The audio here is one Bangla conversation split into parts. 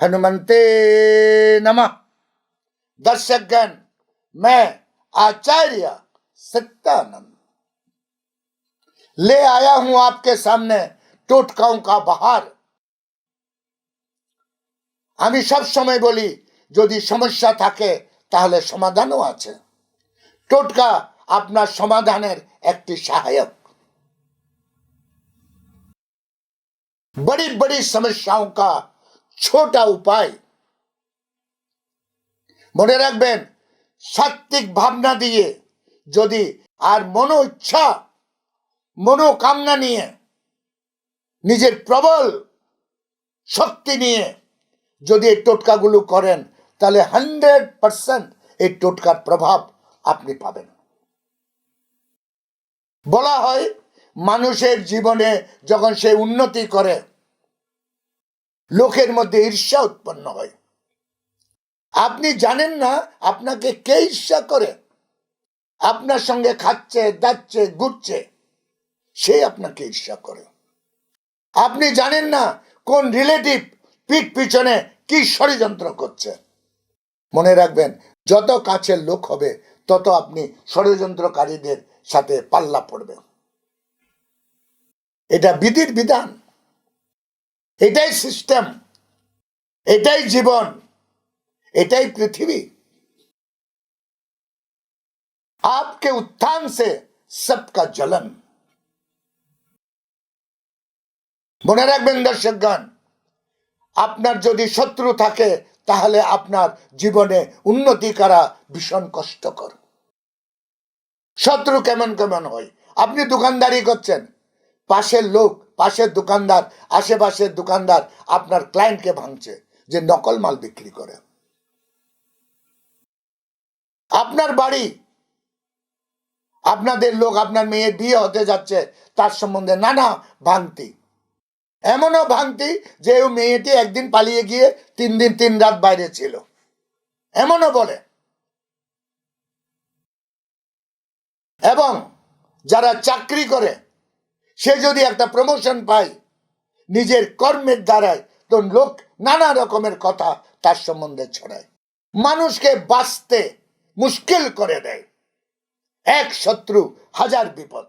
हनुमंते नमः दर्शकगण मैं आचार्य सत्यानंद ले आया हूं आपके सामने টোটকাও কা বাহার আমি সব সময় বলি যদি সমস্যা থাকে তাহলে সমাধানও আছে টোটকা আপনার সমাধানের একটি সহায়ক बड़ी बड़ी समस्याओं का छोटा উপায়। মনে রাখবেন সাত্বিক ভাবনা দিয়ে যদি আর মনো ইচ্ছা মনোকামনা নিয়ে, নিজের প্রবল শক্তি নিয়ে যদি এই টোটকাগুলো করেন, তাহলে হান্ড্রেড পার্সেন্ট এই টোটকার প্রভাব আপনি পাবেন। বলা হয়, মানুষের জীবনে যখন সে উন্নতি করে লোকের মধ্যে ঈর্ষা উৎপন্ন হয়। আপনি জানেন না আপনাকে কে ঈর্ষা করে? আপনার সঙ্গে খাচ্ছে, দাচ্ছে, ঘুরছে, সে আপনাকে ঈর্ষা করে। আপনি জানেন না কোন রিলেটিভ পিঠ পিছনে কি ষড়যন্ত্র করছে। মনে রাখবেন, যত কাছের লোক হবে, তত আপনি ষড়যন্ত্রকারীদের সাথে পাল্লা পড়বে এটা বিধির বিধান। এটাই সিস্টেম এটাই জীবন এটাই পৃথিবী आपके उत्थान से सबका जलन মনে রাখবেন দর্শকগণ আপনার যদি শত্রু থাকে তাহলে আপনার জীবনে উন্নতি করা ভীষণ কষ্টকর শত্রু কেমন কেমন হয় আপনি দোকানদারি করছেন পাশের লোক পাশের দোকানদার, আশেপাশের দোকানদার আপনার ক্লায়েন্টকে ভাঙছে যে নকল মাল বিক্রি করে। আপনার বাড়ি, আপনাদের লোক, আপনার মেয়ের বিয়ে হতে যাচ্ছে, তার সম্বন্ধে নানা ভাঙতি। এমনও ভাঙতি যে ও মেয়েটি একদিন পালিয়ে গিয়ে তিন দিন তিন রাত বাইরে ছিল। এমনও বলে। এবং যারা চাকরি করে সে যদি একটা প্রমোশন পায় নিজের কর্মের দ্বারায়, তো লোক নানা রকমের কথা তার সম্বন্ধে ছড়ায়। মানুষকে বাঁচতে মুশকিল করে দেয়। এক শত্রু, হাজার বিপদ।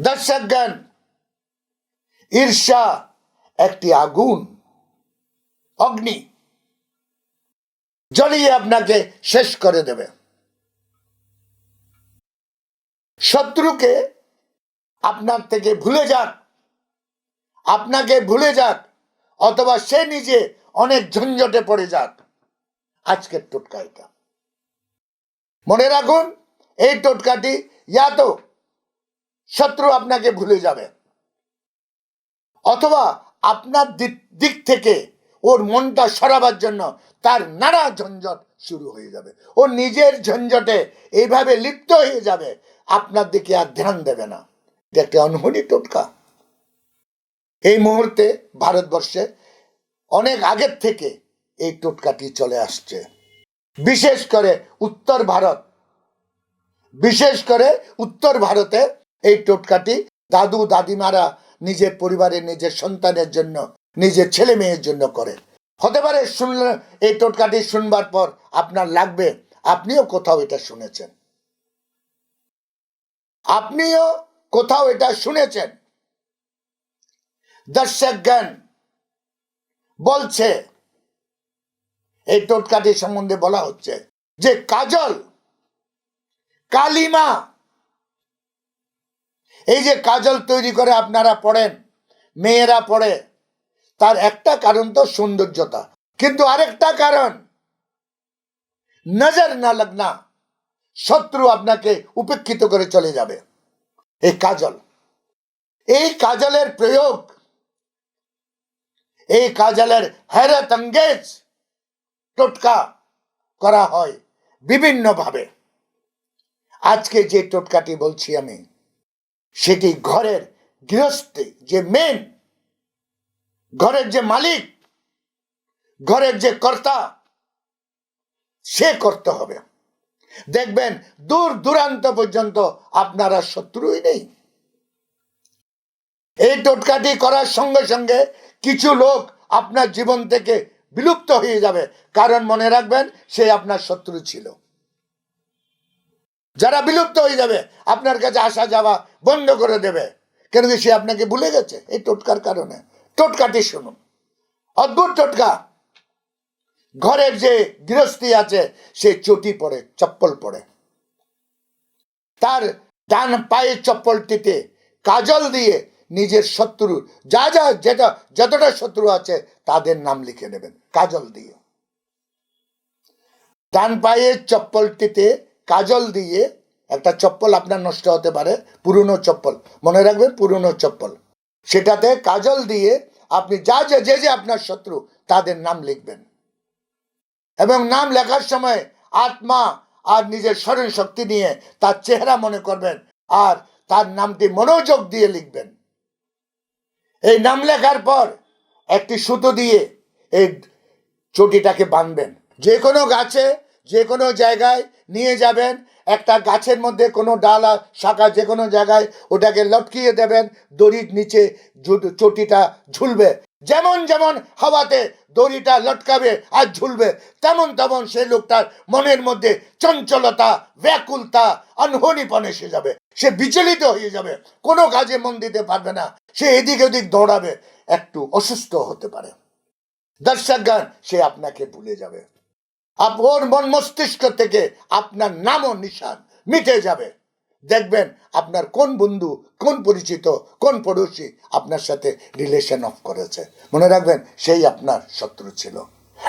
দর্শকগণ ঈর্ষা একটি আগুন, অগ্নি, জ্বলিয়ে আপনাকে শেষ করে দেবে। শত্রুকে আপনার থেকে ভুলে যাক, আপনাকে ভুলে যাক, অথবা সে নিজে অনেক ঝঞ্ঝটে পড়ে যাক। আজকের টোটকা এটা। মনে রাখুন, এই টোটকাটি ইয়া তো শত্রু আপনাকে ভুলে যাবে। অথবা আপনার দিক- থেকে ওর মনটা সরাবার জন্য তার নানা ঝঞ্ঝট শুরু হয়ে যাবে। ও নিজের ঝঞ্ঝটে এইভাবে লিপ্ত হয়ে যাবে আপনার দিকে আর ধ্যান দেবে না। একটা অনহনী টোটকা। এই মুহূর্তে ভারতবর্ষে অনেক আগের থেকে এই টোটকাটি চলে আসছে। বিশেষ করে উত্তর ভারত। বিশেষ করে উত্তর ভারতে এই টোটকাটি দাদু, দাদিমারা নিজের পরিবারের, নিজের সন্তানের জন্য, নিজের ছেলে মেয়ের জন্য করে। হতে পারে শুনলে এই টোটকাটি শুনবার পর আপনার লাগবে, আপনিও কোথাও এটা শুনেছেন। আপনিও কোথাও এটা শুনেছেন। দর্শকগণ বলছে, এই টোটকাটি সম্বন্ধে বলা হচ্ছে যে কাজল, কালিমা, এই যে কাজল তৈরি করে আপনারা পড়েন, মেয়েরা পড়ে, তার একটা কারণ তো সৌন্দর্যতা। কিন্তু আরেকটা কারণ, নজর না লাগনা, শত্রু আপনাকে উপেক্ষিত করে চলে যাবে। এই কাজল। এই কাজলের প্রয়োগ, এই কাজলের হেরত অঙ্গেজ টোটকা করা হয় বিভিন্নভাবে। আজকে যে টোটকাটি বলছি আমি, সেটি ঘরের গৃহস্থী যে মেন ঘরের যে মালিক, ঘরের যে কর্তা, সে করতে হবে। দেখবেন দূর দূরান্ত পর্যন্ত আপনারা শত্রুই নেই। এই টোটকাটি করার সঙ্গে সঙ্গে কিছু লোক আপনার জীবন থেকে বিলুপ্ত হয়ে যাবে। কারণ মনে রাখবেন, সে আপনার শত্রু ছিল। যারা বিলুপ্ত হয়ে যাবে, আপনার কাছে আসা যাওয়া বন্ধ করে দেবে। কেন কি সে আপনাকে ভুলে গেছে এই টোটকার কারণে। টোটকাটি শুনুন। অদ্ভুত টোটকা। ঘরের যে গৃহস্থী আছে, সে চটি পরে, চপ্পল পরে। তার ডান পায়ের চপ্পলটিতে কাজল দিয়ে নিজের শত্রু, যা যা যেটা, যতটা শত্রু আছে, তাদের নাম লিখে নেবেন, কাজল দিয়ে। ডান পায়ের চপ্পলটিতে কাজল দিয়ে একটা চপ্পল আপনার নষ্ট হতে পারে, পুরনো চপ্পল। মনে রাখবেন, পুরনো চপ্পল। সেটাতে কাজল দিয়ে আপনি যা যা, যে যে আপনার শত্রু, তাদের নাম লিখবেন। এবং নাম লেখার সময় আত্মা আর নিজের স্মরণ শক্তি নিয়ে তার চেহারা মনে করবেন আর তার নামটি মনোযোগ দিয়ে লিখবেন। এই নাম লেখার পর একটি সুতো দিয়ে এই চটিটাকে বাঁধবেন। যে কোনো গাছে, যে কোনো জায়গায় নিয়ে যাবেন, একটা গাছের মধ্যে কোনো ডালা শাখা যে কোনো জায়গায় ওটাকে লটকিয়ে দেবেন, দড়ির নিচে চটিটা ঝুলবে। যেমন যেমন হাওয়াতে দড়িটা লটকাবে আর ঝুলবে, তেমন তেমন সেই লোকটার মনের মধ্যে চঞ্চলতা, ব্যাকুলতা আনহনিপন এসে যাবে। সে বিচলিত হয়ে যাবে, কোনো কাজে মন দিতে পারবে না। সে এদিক ওদিক দৌড়াবে, একটু অসুস্থ হতে পারে। দর্শকগণ সে আপনাকে ভুলে যাবে। ওর মন মস্তিষ্ক থেকে আপনার নাম ও নিশান মিটে যাবে। দেখবেন আপনার কোন বন্ধু, কোন পরিচিত, কোন পড়োশি আপনার সাথে রিলেশন অফ করেছে। মনে রাখবেন, সেই আপনার শত্রু ছিল।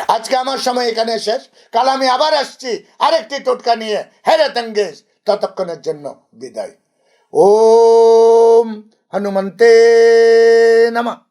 আজকে আমার সময় এখানে শেষ। কাল আমি আবার আসছি আরেকটি টোটকা নিয়ে। হেরে তঙ্গেশ ততক্ষণের জন্য বিদায়। ওম হনুমন্তে নমঃ।